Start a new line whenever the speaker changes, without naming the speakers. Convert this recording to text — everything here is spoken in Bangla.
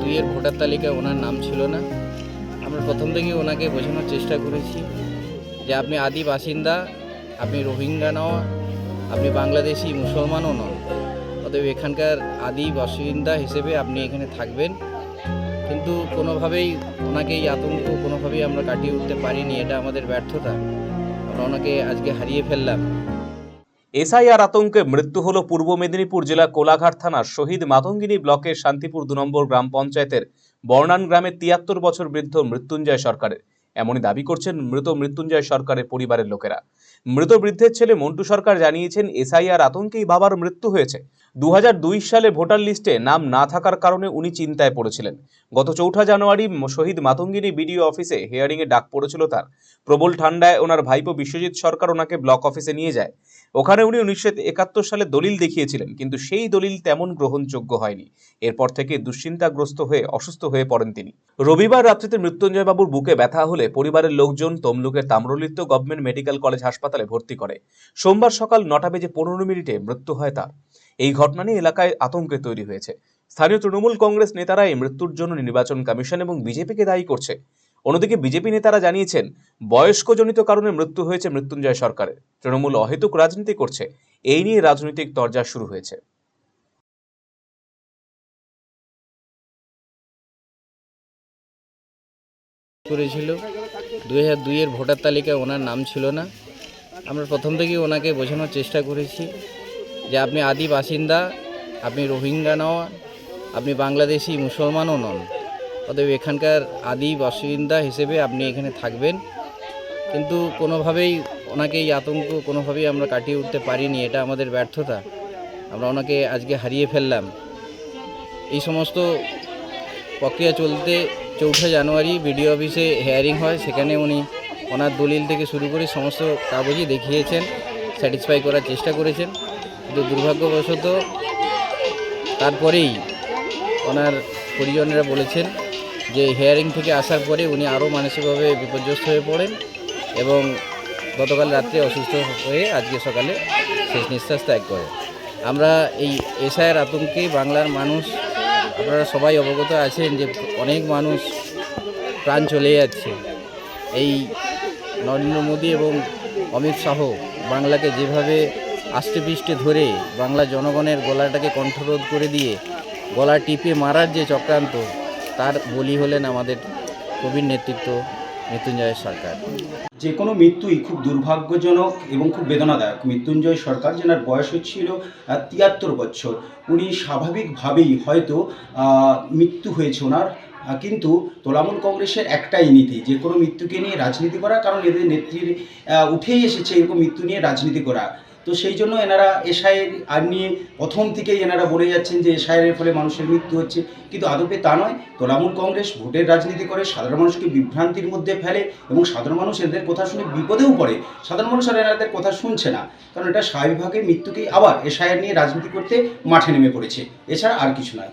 দুইয়ের ভোটার তালিকায় ওনার নাম ছিল না। আমরা প্রথম থেকেই ওনাকে বোঝানোর চেষ্টা করেছি যে আপনি আদি বাসিন্দা, আপনি রোহিঙ্গা নও আপনি বাংলাদেশি মুসলমানও নন। অতএব এখানকার আদি বাসিন্দা হিসেবে আপনি এখানে থাকবেন। কিন্তু কোনোভাবেই ওনাকে এই আতঙ্ক কোনোভাবেই আমরা কাটিয়ে উঠতে পারিনি, এটা আমাদের ব্যর্থতা। আমরা ওনাকে আজকে হারিয়ে ফেললাম।
এসআইআর আতঙ্কে মৃত্যু হল পূর্ব মেদিনীপুর জেলা কোলাঘাট থানার শহীদ মাতঙ্গিনী ব্লকের শান্তিপুর দু নম্বর গ্রাম পঞ্চায়েতের বর্ণান গ্রামের তিয়াত্তর বছর বৃদ্ধ মৃত্যুঞ্জয় সরকারের। এমনই দাবি করছেন মৃত মৃত্যুঞ্জয় সরকারের পরিবারের লোকেরা। মৃত বৃদ্ধের ছেলে মন্টু সরকার জানিয়েছেন, এসআইআর আতঙ্কেই বাবার মৃত্যু হয়েছে। দু হাজার দুই সালে ভোটার লিস্টে নাম না থাকার কারণে উনি চিন্তায় পড়েছিলেন। গত চৌঠা জানুয়ারি শহীদ মাতঙ্গিনী বিডিও অফিসে হিয়ারিংয়ে ডাক পড়েছিল তার। প্রবল ঠান্ডায় ওনার ভাইপো বিশ্বজিৎ সরকার ওনাকে ব্লক অফিসে নিয়ে যায়। ওখানে উনি উনিশশো একাত্তর সালে দলিল দেখিয়েছিলেন, কিন্তু সেই দলিল তেমন গ্রহণযোগ্য হয়নি। এরপর থেকে দুশ্চিন্তাগ্রস্ত হয়ে, অসুস্থ হয়ে পড়েন তিনি। রবিবার রাত্রিতে মৃত্যুঞ্জয় বাবুর বুকে ব্যথা হলে পরিবারের লোকজন তমলুকের তাম্রলিপ্ত গভর্নমেন্ট মেডিকেল কলেজ হাসপাতালে ভর্তি করে। সোমবার সকাল নটা বেজে পনেরো মিনিটে মৃত্যু হয় তার। এই ঘটনা নিয়ে এলাকায় আতঙ্কে তৈরি হয়েছে। স্থানীয় তৃণমূল কংগ্রেস নেতারা এই মৃত্যুর জন্য নির্বাচন কমিশন এবং বিজেপিকে দায়ী করছে। অন্যদিকে বিজেপি নেতারা জানিয়েছেন, বয়স্কজনিত কারণে মৃত্যু হয়েছে মৃত্যুঞ্জয় সরকারের। তৃণমূল অহেতুক রাজনীতি করছে। এই নিয়ে রাজনৈতিক তরজা শুরু হয়েছে।
করেছিল। দুই হাজার দুইয়ের ভোটার তালিকায় ওনার নাম ছিল না। আমরা প্রথম থেকেই ওনাকে বোঝানোর চেষ্টা করেছি। যে আপনি আদি বাসিন্দা, আপনি রোহিঙ্গা নও আপনি বাংলাদেশি মুসলমানও নন। অতএব এখানকার আদি বাসিন্দা হিসেবে আপনি এখানে থাকবেন। কিন্তু কোনোভাবেই ওনাকে এই আতঙ্ক কোনোভাবেই আমরা কাটিয়ে উঠতে পারিনি, এটা আমাদের ব্যর্থতা। আমরা ওনাকে আজকে হারিয়ে ফেললাম। এই সমস্ত প্রক্রিয়া চলতে চৌঠা জানুয়ারি বিডিও অফিসে হেয়ারিং হয়। সেখানে উনি ওনার দলিল থেকে শুরু করে সমস্ত কাগজই দেখিয়েছেন স্যাটিসফাই করার চেষ্টা করেছেন। কিন্তু দুর্ভাগ্যবশত তারপরেই ওনার পরিজনেরা বলেছেন যে হেয়ারিং থেকে আসার পরে উনি আরও মানসিকভাবে বিপর্যস্ত হয়ে পড়েন এবং গতকাল রাত্রে অসুস্থ হয়ে আজকে সকালে শেষ নিঃশ্বাস ত্যাগ করেন। আমরা এই এসআইয়ের আতঙ্কে বাংলার মানুষ, আপনারা সবাই অবগত আছেন যে অনেক মানুষ প্রাণ চলে যাচ্ছে। এই নরেন্দ্র মোদী এবং অমিত শাহ বাংলাকে যেভাবে আষ্টে পৃষ্ঠে ধরে বাংলা জনগণের গলাটাকে কণ্ঠরোধ করে দিয়ে গলা টিপে মারার যে চক্রান্ত, তার বলি হলেন আমাদের কবির নেতৃত্ব মৃত্যুঞ্জয় সরকার।
যে কোনো মৃত্যুই খুব দুর্ভাগ্যজনক এবং খুব বেদনাদায়ক। মৃত্যুঞ্জয় সরকার যেনার বয়স হচ্ছিল তিয়াত্তর বছর, উনি স্বাভাবিকভাবেই হয়তো মৃত্যু হয়েছে ওনার। কিন্তু তোলামূল কংগ্রেসের একটাই নীতি, যে কোনো মৃত্যুকে নিয়ে রাজনীতি করা, কারণ এদের নেত্রীর উঠেই এসেছে এরকম মৃত্যু নিয়ে রাজনীতি করা। তো সেই জন্য এনারা এসআইয়ের আর নিয়ে প্রথম থেকেই এনারা বলে যাচ্ছেন যে এসআইয়ের ফলে মানুষের মৃত্যু হচ্ছে। কিন্তু আদপে তা নয়, তৃণমূল কংগ্রেস ভোটের রাজনীতি করে সাধারণ মানুষকে বিভ্রান্তির মধ্যে ফেলে এবং সাধারণ মানুষ এদের কথা শুনে বিপদেও পড়ে। সাধারণ মানুষ আর এনাদের কথা শুনছে না। কারণ এটা স্বাভাবিকভাবে মৃত্যুকেই আবার এসআইয়ের নিয়ে রাজনীতি করতে মাঠে নেমে পড়েছে। এছাড়া আর কিছু নয়।